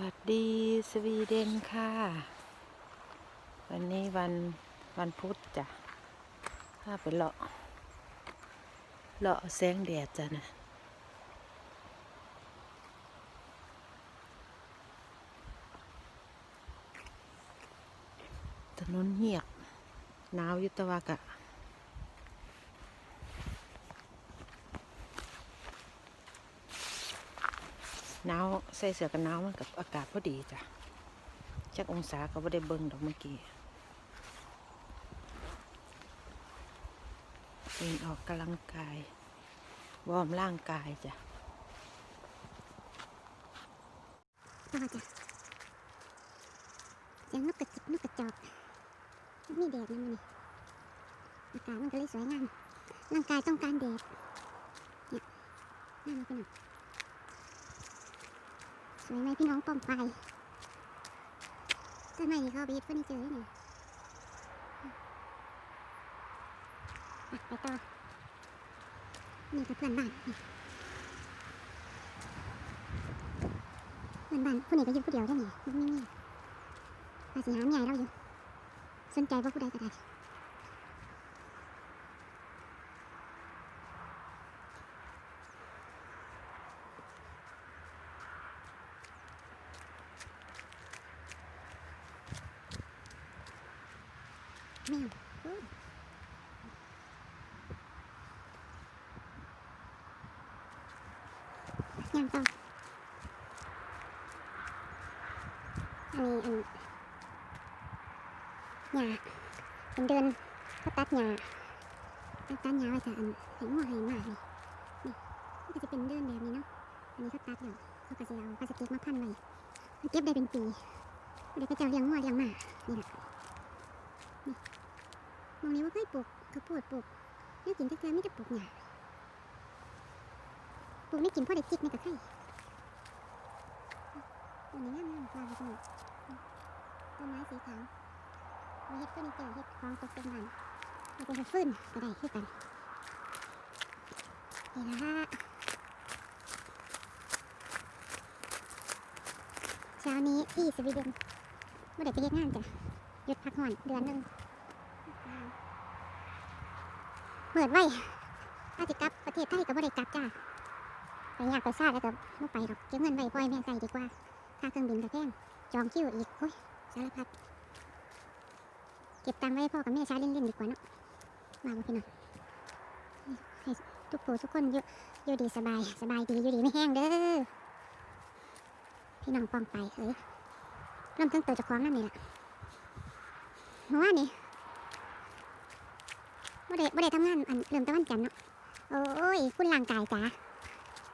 วัสดีสวีเดนค่ะ วันนี้วันวันพุธจ้ะถ้าไปเลาะเลาะแสงแดดจ้ะนะถนนเหียกหนาวยุตะวากะ หนาวใส่เสื้อกันหนาวมันกับอากาศพอดีจ้ะจักองศาก็ไม่ได้เบิ่งดอกเมื่อกี้เป็นออกกำลังกายวอร์มร่างกายจ้ะต่อจ้ะเสียงนกกระจิบนกกระจอกมีแดดนะมันนี่อากาศมันก็เลยสวยงามร่างกายต้องการแดดเนี่ยน่ารักพี่น้อง สวยไหมพี่น้องป้องไปต้นไม้ที่เขาไปยึดเฟอร์นิเจอร์นี่ไปต่อนี่ก็เพื่อนบ้านเพื่อนบ้านผู้นี้ก็อยู่ผู้เดียวได้นี่มันไม่มีภาษีหามใหญ่เราอยู่ สนใจว่าผู้ใดก็ได้ แมวโอ้ ยังต่ออันนี้อันหญ้าเป็นเดินเขาตัดหญ้าตัดตัดหญ้าไว้ค่ะอันเห็นหัวเห็นมานี่นี่มันก็จะเป็นเดินแบบนี้เนาะอันนี้เขาตัดแล้วเขาก็จะเอาพลาสติกมาพันไว้มันเก็บได้เป็นปีเดี๋ยวก็จะเลี้ยงหัวเลี้ยงหมานี่แหละ มองนี้ว่าเคยปลูกข้าวโพดปลูกนี่กินกเทือไม่จะปลูกหญ้าปลูกไม่กินพราะได้จิกในกระไข่อันนี้งามงามปลาไปต้นไม้สีขาวมีเห็ดเฟอร์นิเจอร์เห็ดของตกแต่งบ้านมันเป็นฟืนก็ได้คือกันนี่ละฮะเช้านี้ที่สวีเดนเมื่อเด็กจะเฮ็ดงานจ้ะหยุดพักผ่อนเดือนหนึ่ง เปิดไว้อาจจะกลับประเทศไทยก็บ่ได้กลับจ้าไปอยากไปซาแล้วก็ไม่ไปหรอกเก็บเงินไว้ปล่อยแม่ใส่ดีกว่าค่าเครื่องบินก็แพงจองคิวอีกโอ้ยสารพัดเก็บตังค์ไว้ให้พ่อกับแม่ใช้เล่นๆดีกว่าเนาะมาบ่พี่น้องให้ทุกผู้ทุกคนอยู่อยู่ดีสบายสบายดีอยู่ดีไม่แห้งเด้อพี่น้องปองไปเฮ้ยเริ่มตั้งตัวจะคล้าของนั่นนี่แหละเมื่อวานนี้ บ่ได้บ่ได้ทำงานอันเริ่มตะวันจันทร์เนาะโอ้ยคุณร่างกายจ๋า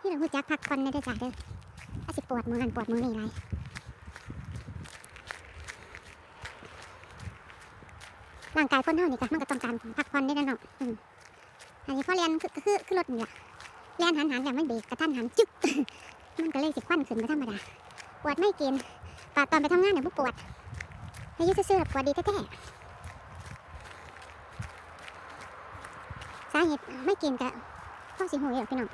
ที่เราพูดจักพักผ่อนในเด้อจ้าเด้ออาสิปวดมือหันปวดมือนี่ไรร่างกายคนเฮานี่ก็มันก็ต้องการพักผ่อนได้แล้วเนาะอือันนี้พอเรียนคือคือคือรถนี่ล่ะเรียนหันหันแล้วมันเบรกกระทันหันจึ๊กมันก็เลยสิควันขึ้นไปธรรมดาปวดไม่เกณฑ์ปาตอนไปทำงานเนี่ยบ่ปวดให้อยุ่ซื่อๆปวดดีแท้ๆาเหตุไม่กินกะพ่อสิหูอยู่หรอกพี่น้อง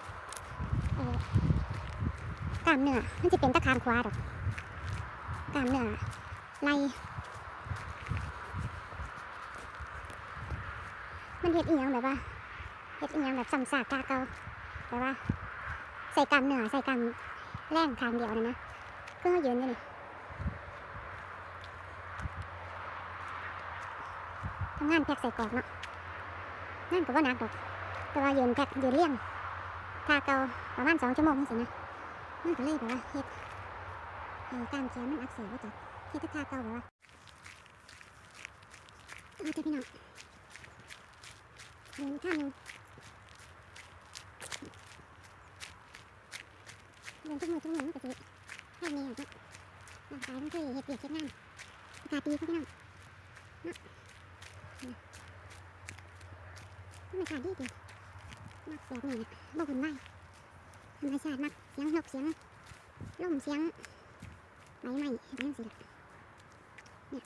กล้ามเนื้อมันจะเป็นตะคางขวาดอกกล้ามเนื้อไหลมันเห็ดอีหยังแบบว่าเห็ดอีหยังแบบซ้ำซากกาเกาแบบว่า ใส่กล้ามเนื้อใส่กล้ามแรงทางเดียวนะนะก็ยืนอยู่นี่ทำงานแพ็กใส่กรอกเนาะ นั่นก็ว่านักดอก แต่ว่ายืนแพ็คยืนเลี้ยงทาเกาประมาณสองชั่วโมงนี่สินะมันก็เลยแบบว่าเฮ็ดให้กล้ามแขนมันอักเสบว่าจัดเฮ็ดแต่ทาเกาแบบว่าเอาแต่พี่น้องเดินข้างหนึงเดินทุกมือทุกมือมันก็จะข้างนี้อะร่างกายมันเคยเฮ็ดเบียดเฮ็ดงานอากาศดีครับพี่น้องเนาะ ธรรมชาติดีดีมักแบบนี้เนี่ยบ่หุ่นไหวธรรมชาติมักเสียงนกเสียงลมเสียงใบไม้เรื่องสิล่ะเนี่ย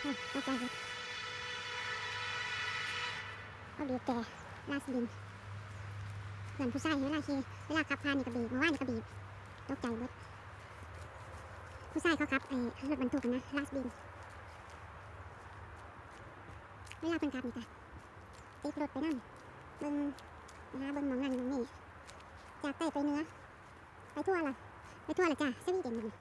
โอ้ตกใจเลยเอาเบียดแกลาสลินเพื่อนผู้ชายเวลาขี่เวลาขับพานนี่ก็บีบเมื่านนี่ก็บีบตกใจเบิดผู้ชายเขาขับไอ้รถบรรทุกนะลาสบินเวลาเพิ่นขับนี่จ้ะ ติดรถไปนั่งเบิ่งหาเบิ่งหมองนั่นหมองนี่จากใต้ไปเนื้อ ไปทั่วล่ะ ไปทั่วละจ้ะสวีเดนหมดนี่